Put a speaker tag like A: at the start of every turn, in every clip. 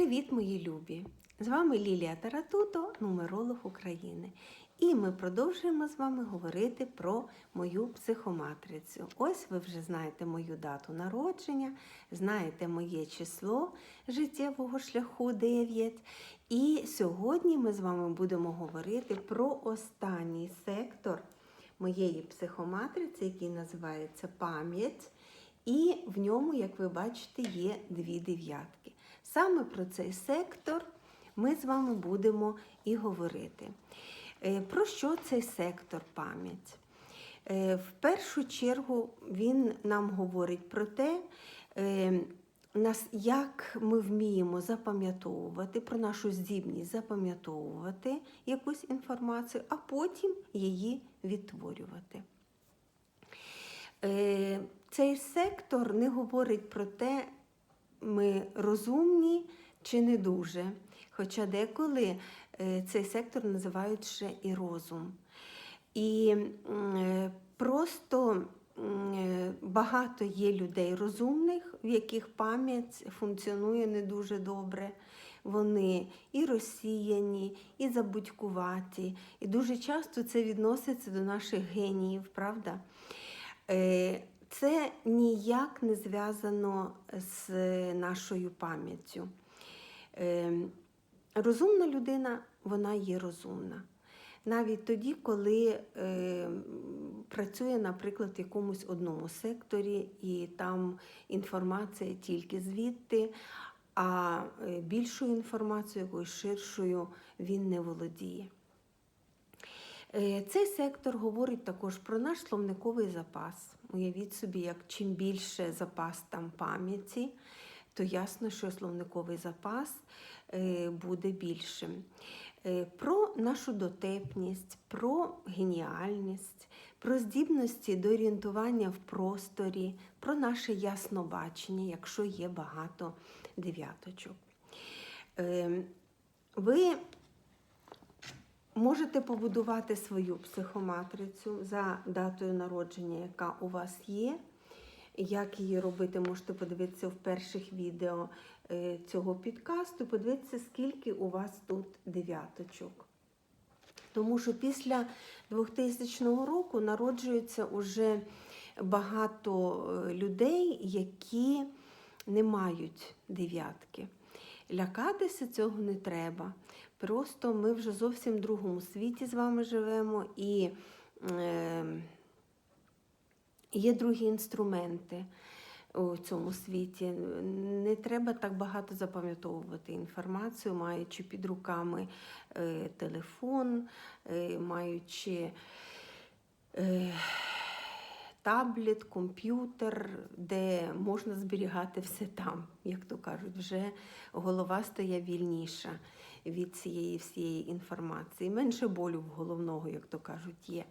A: Привіт, мої любі! З вами Лілія Таратуто, нумеролог України. І ми продовжуємо з вами говорити про мою психоматрицю. Ось ви вже знаєте мою дату народження, знаєте моє число життєвого шляху 9. І сьогодні ми з вами будемо говорити про останній сектор моєї психоматриці, який називається пам'ять. І в ньому, як ви бачите, є дві дев'ятки. Саме про цей сектор ми з вами будемо і говорити. Е, Про що цей сектор пам'ять? Е, В першу чергу він нам говорить про те, е, як ми вміємо запам'ятовувати, про нашу здібність запам'ятовувати якусь інформацію, а потім її відтворювати. Цей сектор не говорить про те, ми розумні чи не дуже. Хоча деколи е, цей сектор називають ще і розум. І е, просто е, багато є людей розумних, в яких пам'ять функціонує не дуже добре. Вони і розсіяні, і забудькуваті. І дуже часто це відноситься до наших геніїв, правда? Це ніяк не зв'язано з нашою пам'яттю. Е, Розумна людина, вона є розумна. Навіть тоді, коли е, працює, наприклад, в якомусь одному секторі, і там інформація тільки звідти, а е, більшою інформацією, якоюсь ширшою, він не володіє. Е, Цей сектор говорить також про наш словниковий запас. Уявіть собі, як чим більше запас там пам'яті, то ясно, що словниковий запас е, буде більшим. Е, Про нашу дотепність, про геніальність, про здібності до орієнтування в просторі, про наше яснобачення, якщо є багато дев'яточок. Е, Ви Можете побудувати свою психоматрицю за датою народження, яка у вас є. Як її робити, можете подивитися в перших відео е, цього підкасту, подивитися, скільки у вас тут дев'яточок. Тому що після 2000 року народжується уже багато е, людей, які не мають дев'ятки. Лякатися цього не треба. Просто ми вже зовсім в другому світі з вами живемо і е, є другі інструменти у цьому світі. Не треба так багато запам'ятовувати інформацію, маючи під руками е, телефон, е, маючи. Таблет, комп'ютер, де можна зберігати все там, як то кажуть, вже голова стає вільніша від цієї всієї інформації. Менше болю в головного, як то кажуть, є.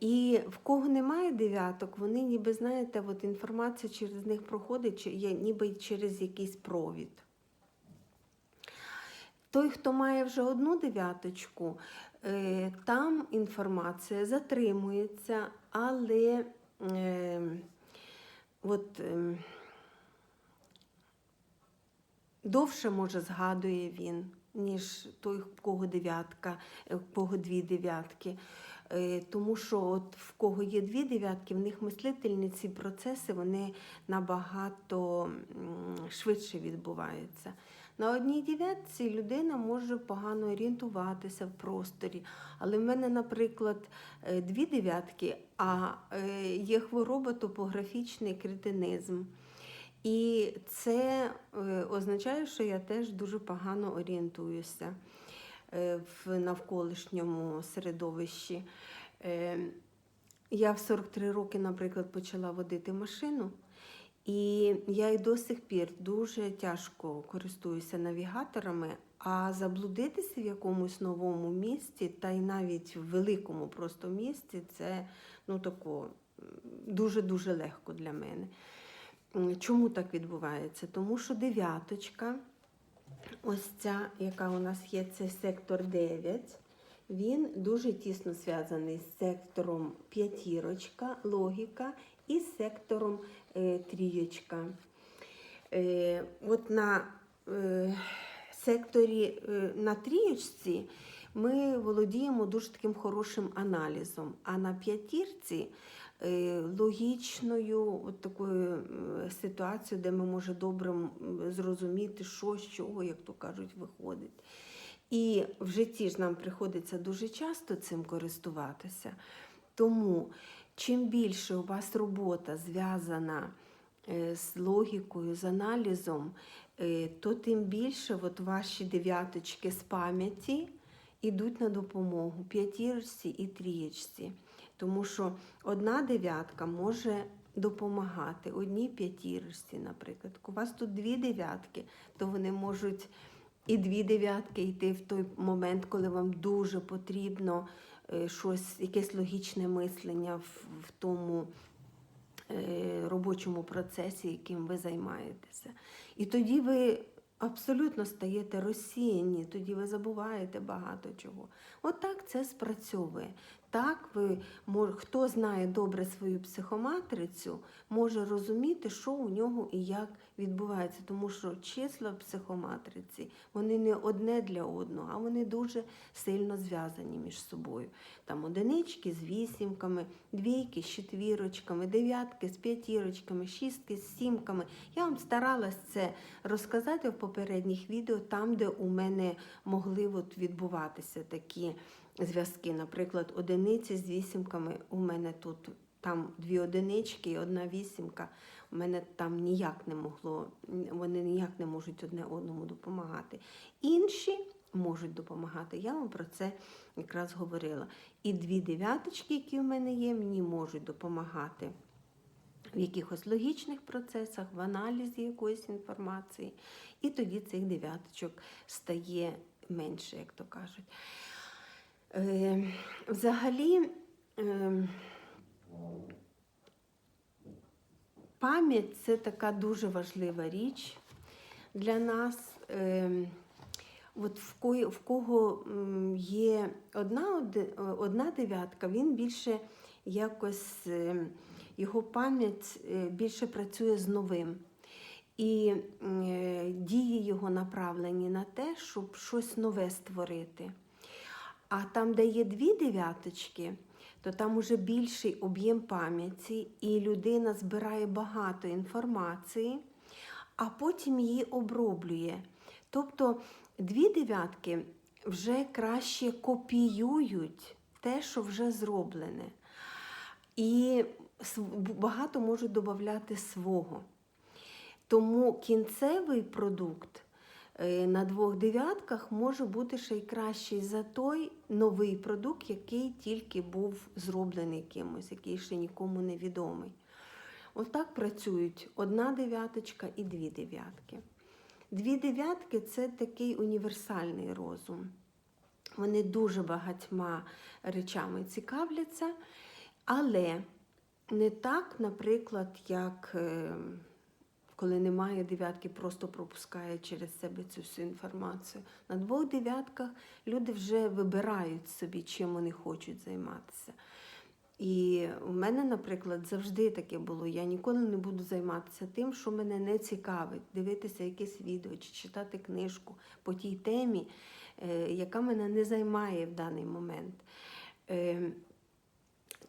A: І в кого немає дев'яток, вони ніби, знаєте, от інформація через них проходить, ніби через якийсь провід. Той, хто має вже одну дев'яточку, там інформація затримується, але е, от, е, довше може згадує він, ніж той, в кого дев'ятка, е, в кого дві дев'ятки. Е, Тому що от в кого є дві дев'ятки, в них мислительні ці процеси вони набагато швидше відбуваються. На одній дев'ятці людина може погано орієнтуватися в просторі. Але в мене, наприклад, е, дві дев'ятки, а е, є хвороба топографічний кретинизм. І це е, означає, що я теж дуже погано орієнтуюся в навколишньому середовищі. Я в 43 роки, наприклад, почала водити машину, і я і до сих пір дуже тяжко користуюся навігаторами, а заблудитися в якомусь новому місті, та й навіть в великому просто місті, це ну, тако, дуже-дуже легко для мене. Чому так відбувається? Тому що дев'яточка, ось ця, яка у нас є, це сектор 9, він дуже тісно зв'язаний з сектором п'ятірочка, логіка і з сектором е, трієчка. Е, от на е, секторі е, на трієчці ми володіємо дуже таким хорошим аналізом. А на п'ятірці е, логічною от такою е, ситуацією, де ми може добре зрозуміти, що з чого, як то кажуть, виходить. І в житті ж нам приходиться дуже часто цим користуватися. Тому чим більше у вас робота зв'язана е, з логікою, з аналізом, е, то тим більше от ваші дев'яточки з пам'яті йдуть на допомогу п'ятірочці і трієчці. Тому що одна дев'ятка може допомагати одній п'ятірочці, наприклад. У вас тут дві дев'ятки, то вони можуть і дві дев'ятки йти в той момент, коли вам дуже потрібно е, щось, якесь логічне мислення в, в тому е, робочому процесі, яким ви займаєтеся. І тоді ви абсолютно стаєте розсіяні, тоді ви забуваєте багато чого. Отак це спрацьовує. Так, ви хто знає добре свою психоматрицю, може розуміти, що у нього і як відбувається. Тому що числа в психоматриці вони не одне для одного, а вони дуже сильно зв'язані між собою. Там одинички з вісімками, двійки з четвірочками, дев'ятки з п'ятірочками, шістки з сімками. Я вам старалась це розказати в попередніх відео, там, де у мене могли от відбуватися такі зв'язки. Наприклад, одиниці з вісімками у мене тут там дві одинички і одна вісімка. У мене там ніяк не могло, вони ніяк не можуть одне одному допомагати. Інші можуть допомагати. Я вам про це якраз говорила. І дві дев'яточки, які в мене є, мені можуть допомагати в якихось логічних процесах, в аналізі якоїсь інформації. І тоді цих дев'яточок стає менше, як то кажуть. Е, взагалі, е, пам'ять це така дуже важлива річ для нас. Е, От в кого, є одна, одна дев'ятка, він більше якось його пам'ять більше працює з новим. І дії його направлені на те, щоб щось нове створити. А там, де є дві дев'яточки, то там уже більший об'єм пам'яті, і людина збирає багато інформації, а потім її оброблює. Тобто дві дев'ятки вже краще копіюють те, що вже зроблене. І багато можуть додати свого. Тому кінцевий продукт на двох дев'ятках може бути ще й кращий за той новий продукт, який тільки був зроблений кимось, який ще нікому не відомий. Отак працюють одна дев'яточка і дві дев'ятки. Дві дев'ятки це такий універсальний розум. Вони дуже багатьма речами цікавляться, але не так, наприклад, як е, коли немає дев'ятки, просто пропускає через себе цю всю інформацію. На двох дев'ятках люди вже вибирають собі, чим вони хочуть займатися. І у мене, наприклад, завжди таке було. Я ніколи не буду займатися тим, що мене не цікавить, дивитися якесь відео чи читати книжку по тій темі, е, яка мене не займає в даний момент.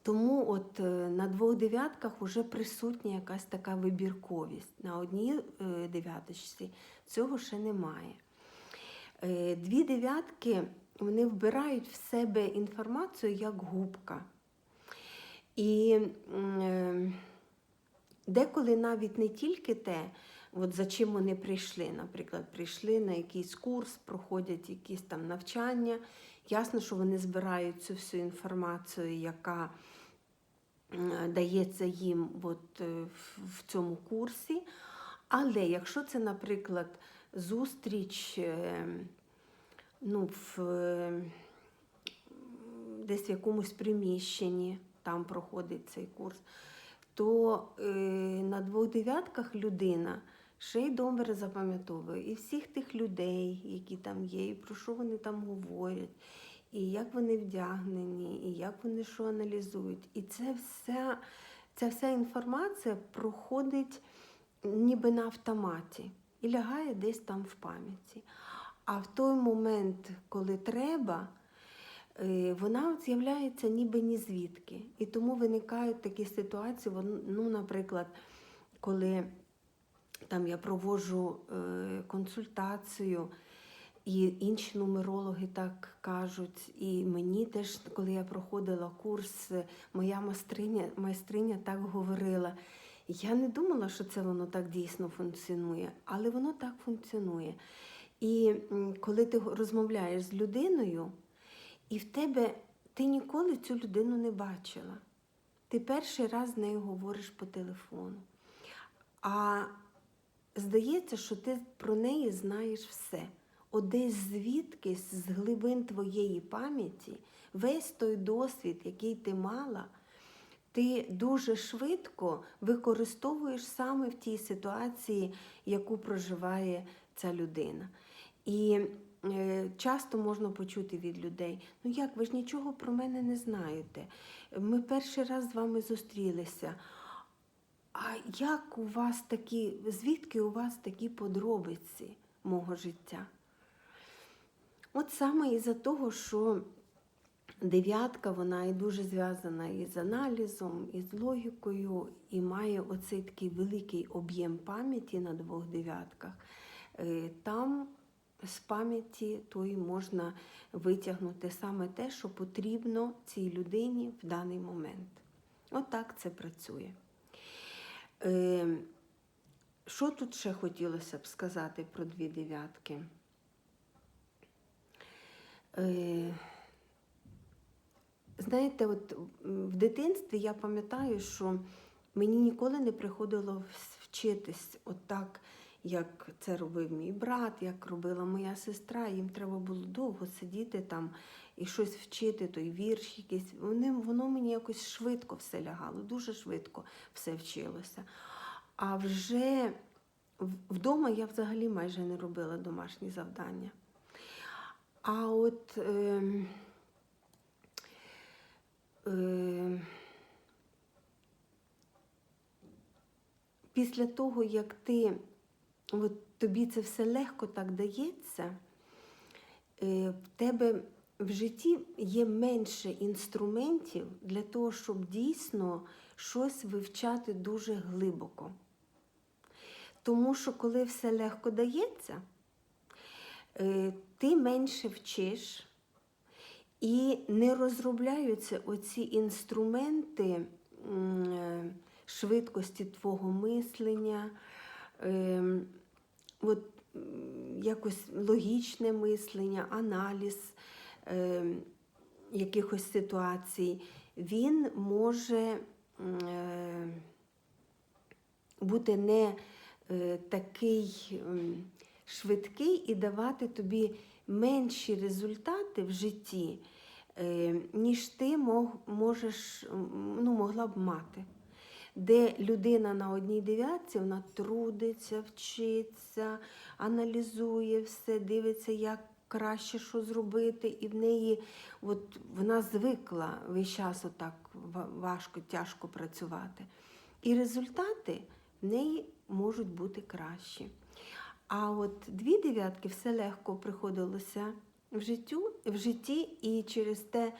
A: Тому от е, на двох дев'ятках вже присутня якась така вибірковість. На одній е, дев'яточці цього ще немає. Е, Дві дев'ятки вони вбирають в себе інформацію як губка. І деколи навіть не тільки те, от за чим вони прийшли. Наприклад, прийшли на якийсь курс, проходять якісь там навчання. Ясно, що вони збирають цю всю інформацію, яка дається їм от, е, в- цьому курсі. Але якщо це, наприклад, зустріч е, ну, в, е, десь в якомусь приміщенні, там проходить цей курс, то е, на двох дев'ятках людина ще й добре запам'ятовує і всіх тих людей, які там є, і про що вони там говорять, і як вони вдягнені, і як вони що аналізують. І це вся, ця вся інформація проходить ніби на автоматі. і лягає десь там в пам'яті. А в той момент, коли треба, е, вона з'являється ніби ні звідки. І тому виникають такі ситуації, ну, наприклад, коли там я проводжу е, консультацію, і інші нумерологи так кажуть. І мені теж, коли я проходила курс, моя майстриня, майстриня так говорила. Я не думала, що це воно так дійсно функціонує, але воно так функціонує. І коли ти розмовляєш з людиною, і в тебе ти ніколи цю людину не бачила. Ти перший раз з нею говориш по телефону. А здається, що ти про неї знаєш все. От десь звідкись, з глибин твоєї пам'яті, весь той досвід, який ти мала, ти дуже швидко використовуєш саме в тій ситуації, яку проживає ця людина. І е, часто можна почути від людей: ну як ви ж нічого про мене не знаєте? Ми перший раз з вами зустрілися. А як у вас такі, звідки у вас такі подробиці мого життя? От саме із-за того, що дев'ятка, вона і дуже зв'язана із аналізом, із логікою, і має оцей такий великий об'єм пам'яті на двох дев'ятках. Е, Там з пам'яті тої можна витягнути саме те, що потрібно цій людині в даний момент. Отак це працює. Е, Що тут ще хотілося б сказати про дві дев'ятки? Е, Знаєте, от в дитинстві я пам'ятаю, що мені ніколи не приходило вчитись отак, як це робив мій брат, як робила моя сестра. Їм треба було довго сидіти там і щось вчити, той вірш якийсь. Вони, воно мені якось швидко все лягало, дуже швидко все вчилося. А вже вдома я взагалі майже не робила домашні завдання. А от е, е, після того, як ти, от тобі це все легко так дається, е, в тебе в житті є менше інструментів для того, щоб дійсно щось вивчати дуже глибоко. Тому що коли все легко дається, ти менше вчиш і не розробляються оці інструменти е, швидкості твого мислення, е, от, якось логічне мислення, аналіз е, якихось ситуацій, він може е, бути не е, такий швидкий і давати тобі менші результати в житті, е, ніж ти можеш, ну, могла б мати. Де людина на одній дев'ятці, вона трудиться, вчиться, аналізує все, дивиться, як краще що зробити, і в неї от, вона звикла весь час отак важко, тяжко працювати. І результати в неї можуть бути кращі. А от дві дев'ятки все легко приходилося в життю, в житті, і через те,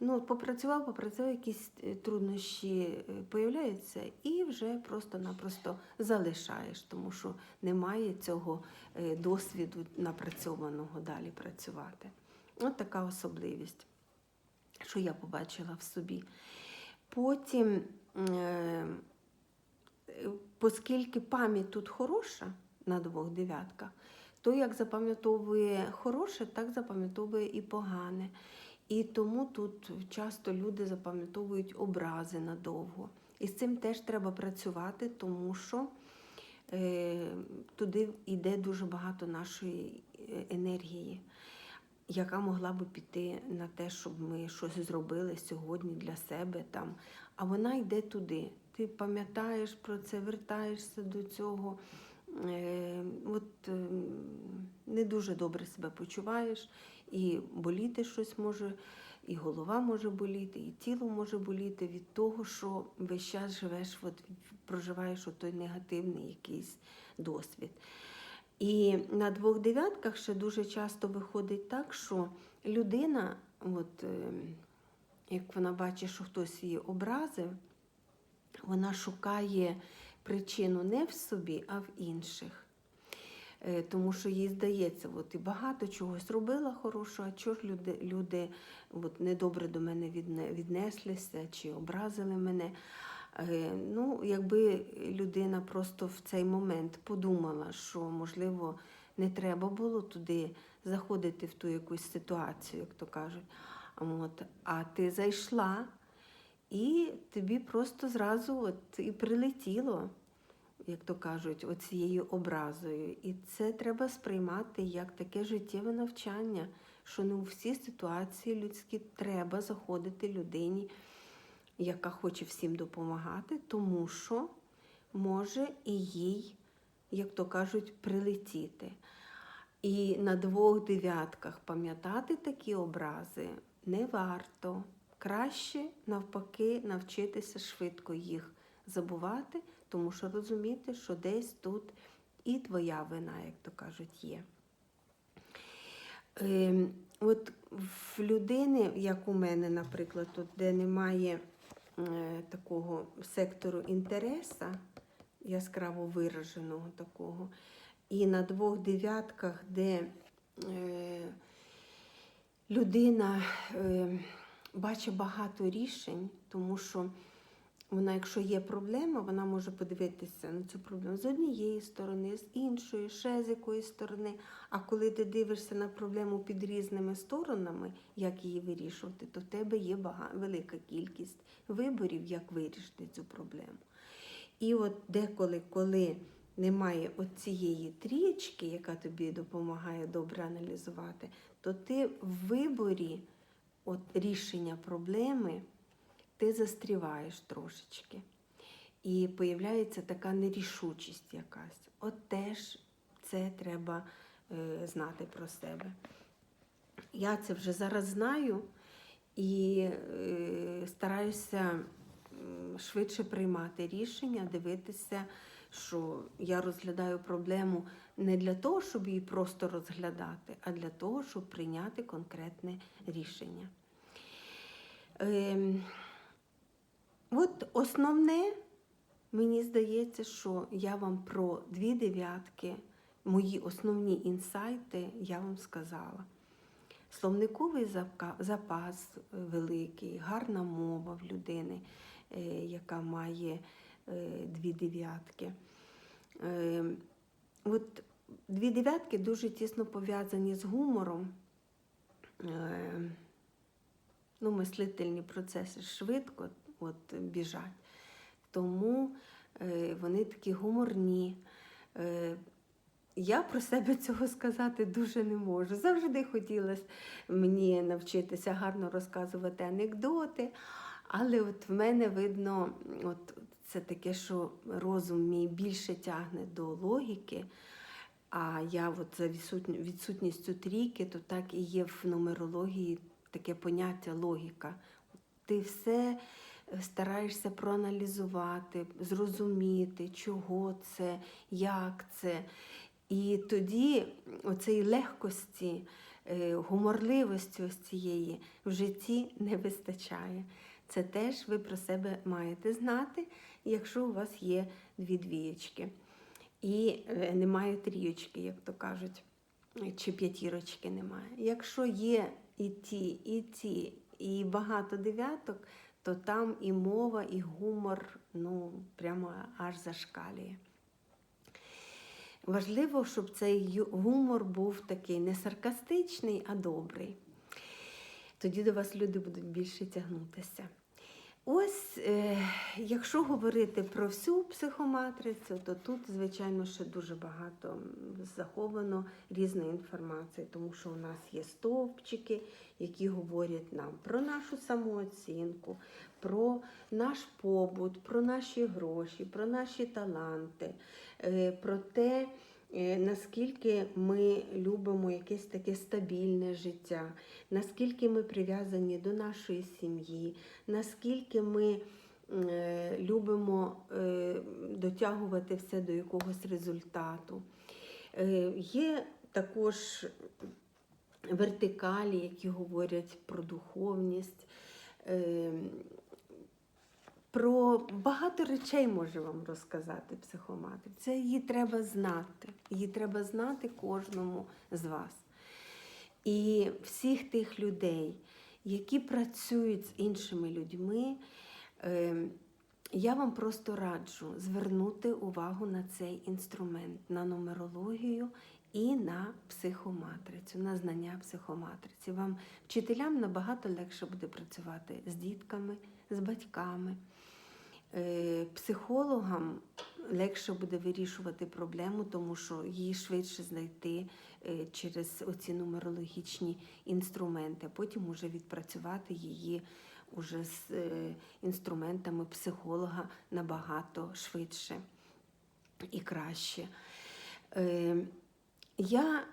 A: ну, попрацював, попрацював, якісь е, труднощі е, появляються, і вже просто-напросто залишаєш, тому що немає цього е, досвіду напрацьованого далі працювати. От така особливість, що я побачила в собі. Потім, оскільки пам'ять тут хороша на двох дев'ятках, то як запам'ятовує хороше, так запам'ятовує і погане. І тому тут часто люди запам'ятовують образи надовго. І з цим теж треба працювати, тому що е, туди йде дуже багато нашої е, енергії, яка могла би піти на те, щоб ми щось зробили сьогодні для себе там. А вона йде туди. Ти пам'ятаєш про це, вертаєшся до цього. Е, от е, не дуже добре себе почуваєш, і боліти щось може, і голова може боліти, і тіло може боліти від того, що весь час живеш, от, проживаєш той негативний якийсь досвід. І на двох дев'ятках ще дуже часто виходить так, що людина, от, е, як вона бачить, що хтось її образив, вона шукає причину не в собі, а в інших. Е, Тому що їй здається, от і багато чогось робила хорошого, а чого ж люди, люди от, недобре до мене відне, віднеслися чи образили мене. Е, Ну, якби людина просто в цей момент подумала, що, можливо, не треба було туди заходити в ту якусь ситуацію, як то кажуть. От, а ти зайшла, і тобі просто зразу от і прилетіло, як то кажуть, оцією образою. І це треба сприймати як таке життєве навчання, що не у всі ситуації людські треба заходити людині, яка хоче всім допомагати, тому що може і їй, як то кажуть, прилетіти. І на двох дев'ятках пам'ятати такі образи не варто. Краще, навпаки, навчитися швидко їх забувати, тому що розуміти, що десь тут і твоя вина, як то кажуть, є. Ем, от в людини, як у мене, наприклад, тут, де немає е, такого сектору інтереса, яскраво вираженого такого, і на двох дев'ятках, де е, людина е, бачить багато рішень, тому що вона, якщо є проблема, вона може подивитися на цю проблему з однієї сторони, з іншої, ще з якоїсь сторони. А коли ти дивишся на проблему під різними сторонами, як її вирішувати, то в тебе є бага... велика кількість виборів, як вирішити цю проблему. І от деколи, коли немає от цієї трієчки, яка тобі допомагає добре аналізувати, то ти в виборі от рішення проблеми ти застріваєш трошечки. І появляється така нерішучість якась. От теж це треба е, знати про себе. Я це вже зараз знаю і е, стараюся швидше приймати рішення, дивитися, що я розглядаю проблему не для того, щоб її просто розглядати, а для того, щоб прийняти конкретне рішення. Ем, От основне, мені здається, що я вам про дві дев'ятки, мої основні інсайти, я вам сказала. Словниковий запас великий, гарна мова в людини, е, яка має е, дві дев'ятки. От дві дев'ятки дуже тісно пов'язані з гумором. Е, Ну, мислительні процеси швидко от, біжать. Тому е, вони такі гуморні. Е, я про себе цього сказати дуже не можу. Завжди хотілося мені навчитися гарно розказувати анекдоти, але от в мене видно, от це таке, що розум мій більше тягне до логіки. А я от за відсутністю трійки, то так і є в нумерології таке поняття логіка. Ти все е, стараєшся проаналізувати, зрозуміти, чого це, як це. І тоді оцеї легкості, е, гуморливості ось цієї в житті не вистачає. Це теж ви про себе маєте знати, якщо у вас є дві двієчки. І е, немає трієчки, як то кажуть, чи п'ятірочки немає. Якщо є і ті, і ті, і багато дев'яток, то там і мова, і гумор ну, прямо аж зашкалює. Важливо, щоб цей гумор був такий не саркастичний, а добрий. Тоді до вас люди будуть більше тягнутися. Ось, е, якщо говорити про всю психоматрицю, то тут, звичайно, ще дуже багато заховано різної інформації, тому що у нас є стовпчики, які говорять нам про нашу самооцінку, про наш побут, про наші гроші, про наші таланти, е, про те, наскільки ми любимо якесь таке стабільне життя, наскільки ми прив'язані до нашої сім'ї, наскільки ми е, любимо е, дотягувати все до якогось результату. Е, Є також вертикалі, які говорять про духовність. Про багато речей можу вам розказати психоматри. Це її треба знати. Її треба знати кожному з вас. І всіх тих людей, які працюють з іншими людьми, е, я вам просто раджу звернути увагу на цей інструмент, на нумерологію і на психоматрицю, на знання психоматриці. Вам, вчителям, набагато легше буде працювати з дітками, з батьками. Е, Психологам легше буде вирішувати проблему, тому що її швидше знайти е, через оці нумерологічні інструменти, потім уже відпрацювати її уже з е, інструментами психолога набагато швидше і краще. Я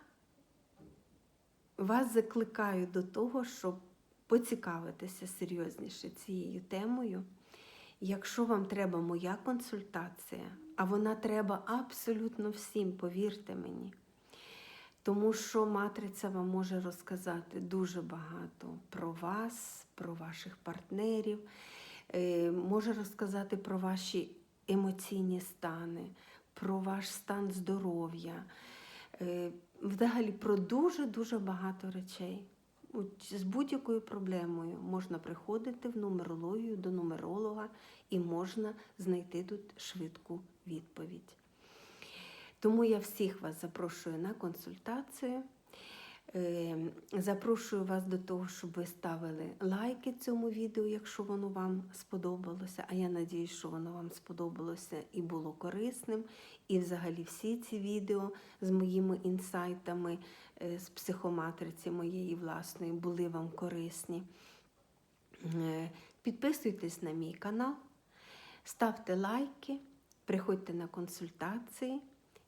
A: вас закликаю до того, щоб поцікавитися серйозніше цією темою. Якщо вам треба моя консультація, а вона треба абсолютно всім, повірте мені. Тому що матриця вам може розказати дуже багато про вас, про ваших партнерів, е, може розказати про ваші емоційні стани, про ваш стан здоров'я, е, взагалі про дуже-дуже багато речей. З будь-якою проблемою можна приходити в нумерологію до нумеролога і можна знайти тут швидку відповідь. Тому я всіх вас запрошую на консультацію. Е, Запрошую вас до того, щоб ви ставили лайки цьому відео, якщо воно вам сподобалося. А я надію, що воно вам сподобалося і було корисним. І взагалі всі ці відео з моїми інсайтами з психоматриці моєї власної були вам корисні. Е, Підписуйтесь на мій канал, ставте лайки, приходьте на консультації.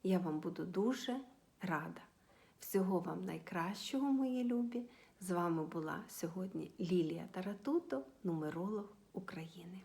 A: Я вам буду дуже рада. Всього вам найкращого, мої любі. З вами була сьогодні Лілія Таратуто, нумеролог України.